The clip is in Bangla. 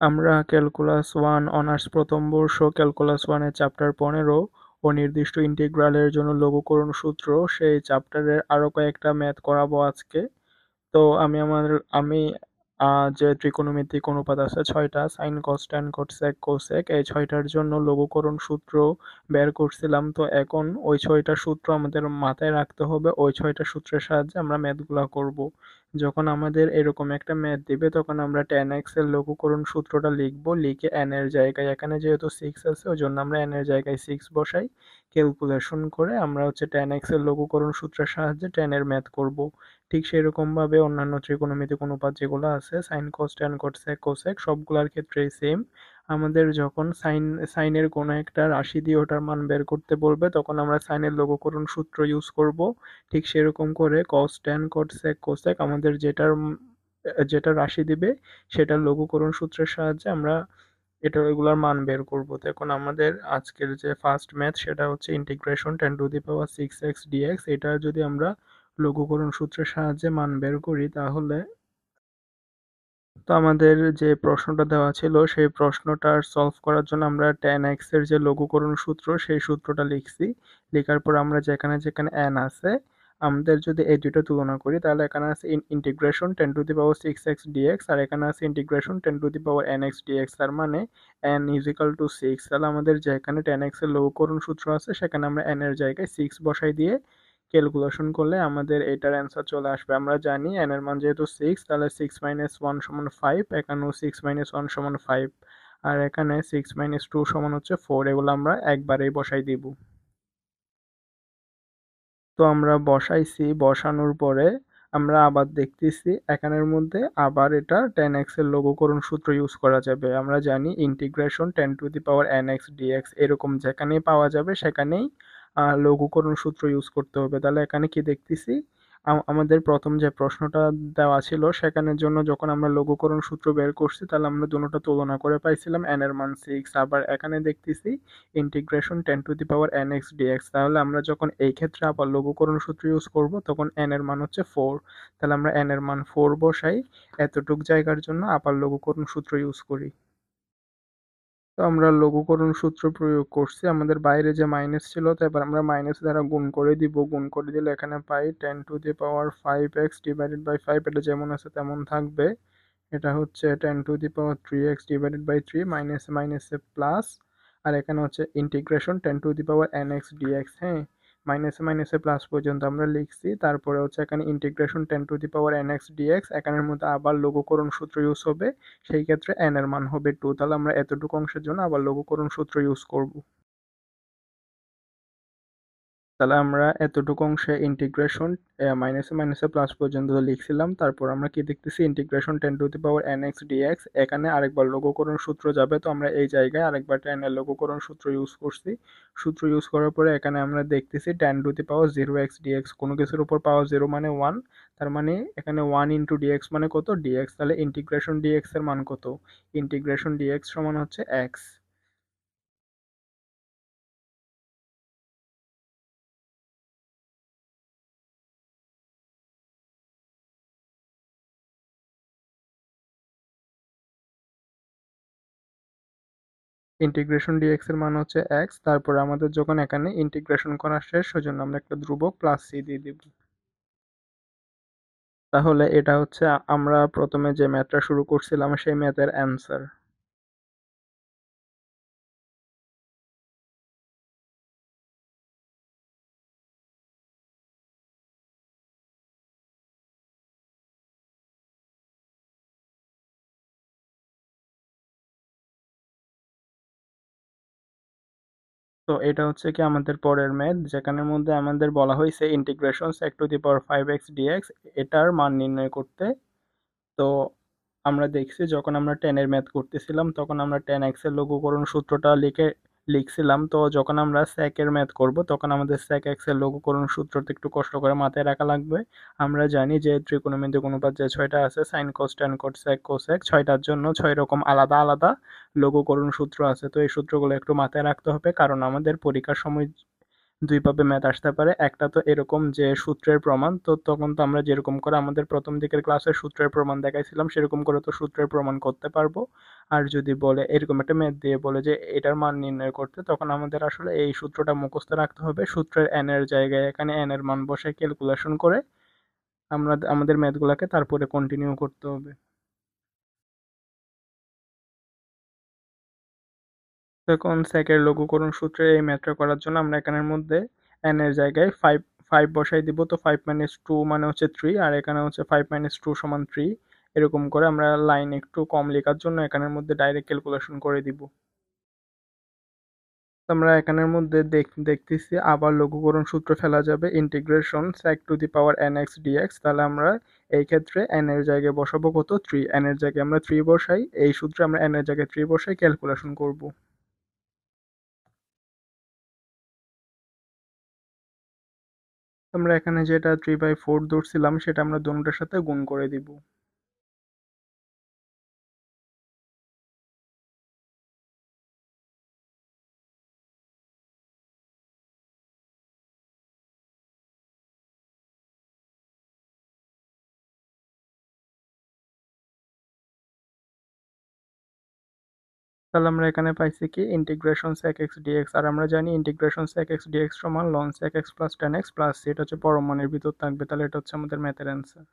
আমরা ক্যালকুলাস ওয়ান অনার্স প্রথম বর্ষ, ক্যালকুলাস ওয়ানের চ্যাপ্টার পনেরো ও অনির্দিষ্ট ইন্টিগ্রালের জন্য লঘুকরণ সূত্র, সেই চ্যাপ্টারের আরও কয়েকটা ম্যাথ করাবো আজকে। তো আমি আমার আমি যে ত্রিকোণমিতিক অনুপাত আছে ছয়টা sine cos tan sec cosec এই ছয়টার জন্য লঘুকরণ সূত্র বের করছিলাম। তো এখন ওই ছয়টা সূত্র আমাদের মাথায় রাখতে হবে। ওই ছয়টা সূত্রের সাহায্যে আমরা ম্যাথগুলা করব। যখন আমাদের এরকম একটা ম্যাথ দিবে, তখন আমরা টেন এক্সের লঘুকরণ সূত্রটা লিখব, লিখে এন এর জায়গায়। এখানে যেহেতু সিক্স আছে ওই জন্য আমরা এন এর জায়গায় সিক্স বসাই। ক্যালকুলেশন করে আমরা হচ্ছে টেন এক্সের লঘুকরণ সূত্রের সাহায্যে টেন এর ম্যাথ করব। ঠিক সেরকমভাবে অন্যান্য ত্রিকোণমিতিক অনুপাত যেগুলো আছে sine cos tan cot sec cosec সবগুলোর ক্ষেত্রেই সেম আমাদের যখন সাইন সাইনের কোনো একটা রাশি দিয়ে ওটার মান বের করতে বলবে, তখন আমরা সাইনের লঘুকরণ সূত্র ইউজ করব। ঠিক সেরকম করে কস ট্যান কট সেক কোসেক আমাদের যেটার, যেটা রাশি দিবে, সেটার লঘুকরণ সূত্রের সাহায্যে আমরা এটা, এগুলার মান বের করব। তো এখন আমাদের আজকের যে ফার্স্ট ম্যাথ সেটা হচ্ছে integration tan to the power six x dx এটা যদি আমরা লঘুকরণ সূত্রের সাহায্যে মান বের করি, তাহলে তো আমাদের যে প্রশ্নটা দেওয়া ছিল, সেই প্রশ্নটার সলভ করার জন্য আমরা টেন এক্সের যে লঘুকরণ সূত্র, সেই সূত্রটা লিখছি। লেখার পর আমরা যেখানে যেখানে এন আছে, আমাদের যদি এই দুটো তুলনা করি, তাহলে এখানে আছে integration tan to the power six x dx আর এখানে আছে integration tan to the power n x dx তার মানে এন ইজিক্যাল টু সিক্স তাহলে আমাদের যেখানে টেন এক্সের লঘুকরণ সূত্র আছে, সেখানে আমরা এন এর জায়গায় সিক্স বসাই দিয়ে ক্যালকুলেশন করলে আমাদের এটার অ্যান্সার চলে আসবে। আমরা জানি এন এর মান যেহেতু সিক্স তাহলে সিক্স মাইনাস ওয়ান সমান ফাইভ এখানেও সিক্স মাইনাস ওয়ান সমান ফাইভ আর এখানে সিক্স মাইনাস টু সমান হচ্ছে ফোর এগুলো আমরা একবারেই বসাই দিব। তো আমরা বসাইছি, বসানোর পরে আমরা আবার দেখতেছি, এখানের মধ্যে আবার এটা টেন এক্সের লঘুকরণ সূত্র ইউজ করা যাবে। আমরা জানি integration tan to the power n x dx এরকম যেখানেই পাওয়া যাবে সেখানেই লঘুকরণ সূত্র ইউজ করতে হবে। তাহলে এখানে কি দেখতেছি? আমাদের প্রথম যে প্রশ্নটা দেওয়া ছিল সেখানের জন্য যখন আমরা লঘুকরণ সূত্র বের করছি, তাহলে আমরা দুটোটা তুলনা করে পাইছিলাম এন এর মান সিক্স আবার এখানে দেখতেছি integration tan to the power n x dx তাহলে আমরা যখন এই ক্ষেত্রে আবার লঘুকরণ সূত্র ইউজ করব, তখন এন এর মান হচ্ছে ফোর তাহলে আমরা এন এর মান ফোর বসাই, এতটুক জায়গার জন্য আবার লঘুকরণ সূত্র ইউজ করি। তো আমরা লঘুকরণ সূত্র প্রয়োগ করছি। আমাদের বাইরে যে মাইনাস ছিল, তো এবার আমরা মাইনাস দ্বারা গুণ করে দিব। গুণ করে দিলে এখানে পাই tan to the power five x divided by five এটা যেমন আছে তেমন থাকবে। এটা হচ্ছে tan to the power three x divided by three minus মাইনাসে প্লাস আর এখানে হচ্ছে integration tan to the power n x d x হ্যাঁ? মাইনাসে মাইনাসে প্লাস পর্যন্ত আমরা লিখছি। তারপরে হচ্ছে এখানে integration tan to the power n x dx এখানের মধ্যে আবার লঘুকরণ সূত্র ইউজ হবে। সেই ক্ষেত্রে এন এর মান হবে টু তাহলে আমরা এতটুকু অংশের জন্য আবার লঘুকরণ সূত্র ইউজ করব। তাহলে আমরা এতটুকু অংশে ইন্টিগ্রেশন মাইনাসে মাইনাসে প্লাস পর্যন্ত লিখছিলাম। তারপর আমরা কি দেখতেছি? Integration tan to the power n x dx এখানে আরেকবার লঘুকরণ সূত্র যাবে, তো আমরা এই জায়গায় আরেকবার টেন এর লঘুকরণ সূত্র ইউজ করছি। সূত্র ইউজ করার পরে এখানে আমরা দেখতেছি tan to the power zero x dx কোনো কিছুর উপর পাওয়ার জিরো মানে ওয়ান তার মানে এখানে ওয়ান ইন্টু ডিএক্স মানে কত? ডিএক্স তাহলে ইন্টিগ্রেশন ডিএক্স এর মান কত? ইন্টিগ্রেশন ডিএক্স সমান হচ্ছে এক্স ইন্টিগ্রেশন ডিএক্স এর মান হচ্ছে এক্স তারপরে আমাদের যখন এখানে ইন্টিগ্রেশন করা শেষ, সেজন্য আমরা একটা ধ্রুবক প্লাস সি দিয়ে দিব। তাহলে এটা হচ্ছে আমরা প্রথমে যে ম্যাথটা শুরু করছিলাম, সেই ম্যাথের অ্যান্সার তো এটা হচ্ছে কি আমাদের পরের ম্যাথ যেখানের মধ্যে আমাদের বলা হয়েছে integration sec to the power five x dx এটার মান নির্ণয় করতে। তো আমরা দেখছি যখন আমরা টেনের ম্যাথ করতেছিলাম, তখন আমরা টেন এক্সের লঘুকরণ সূত্রটা লিখে লিখছিলাম। তো যখন আমরা স্যাকের ম্যাথ করব, তখন আমাদের স্যাক এক্সের লঘুকরণ সূত্রটা একটু কষ্ট করে মাথায় রাখা লাগবে। আমরা জানি যে ত্রিকোণমিতিক অনুপাত যে ছয়টা আছে sine cos tan cot sec cosec ছয়টার জন্য ছয় রকম আলাদা আলাদা লঘুকরণ সূত্র আছে। তো এই সূত্রগুলো একটু মাথায় রাখতে হবে, কারণ আমাদের পরীক্ষার সময় দুইভাবে ম্যাথ আসতে পারে। একটা তো এরকম যে সূত্রের প্রমাণ, তো তখন তো আমরা যেরকম করে আমাদের প্রথম দিকের ক্লাসে সূত্রের প্রমাণ দেখাইছিলাম, সেরকম করে তো সূত্রের প্রমাণ করতে পারব। আর যদি বলে এরকম একটা ম্যাথ দিয়ে বলে যে এটার মান নির্ণয় করতে, তখন আমাদের আসলে এই সূত্রটা মুখস্থ রাখতে হবে। সূত্রের এন এর জায়গায় এখানে এন এর মান বসে ক্যালকুলেশন করে আমরা আমাদের ম্যাথগুলোকে তারপরে কন্টিনিউ করতে হবে। এখন সেকের লঘুকরণ সূত্রে এই ম্যাথটা করার জন্য আমরা এখানের মধ্যে এন এর জায়গায় ফাইভ ফাইভ বসাই দিব। তো ফাইভ মাইনাস টু মানে হচ্ছে থ্রি আর এখানে হচ্ছে ফাইভ মাইনাস টু সমান থ্রি এরকম করে আমরা লাইন একটু কম লেখার জন্য এখানের মধ্যে ডাইরেক্ট ক্যালকুলেশন করে দিব। আমরা এখানের মধ্যে দেখ, দেখতেছি আবার লঘুকরণ সূত্র ফেলা যাবে। Integration sec to the power n x dx তাহলে আমরা এই ক্ষেত্রে এন এর জায়গায় বসাবো কত? থ্রি এন এর জায়গায় আমরা থ্রি বসাই। এই সূত্রে আমরা এন এর জায়গায় থ্রি বসাই ক্যালকুলেশন করব। আমরা এখানে যেটা থ্রি বাই ফোর ধরছিলাম সেটা আমরা দুটোর সাথে গুণ করে দিব। তাহলে আমরা এখানে পাইছি কি ইন্টিগ্রেশন sec x dx, আর আমরা জানি ইন্টিগ্রেশন sec x dx সমান ln sec x plus tan x plus c এটা হচ্ছে পরমাণের ভিতর থাকবে, তাহলে এটা হচ্ছে আমাদের ম্যাথের অ্যান্সার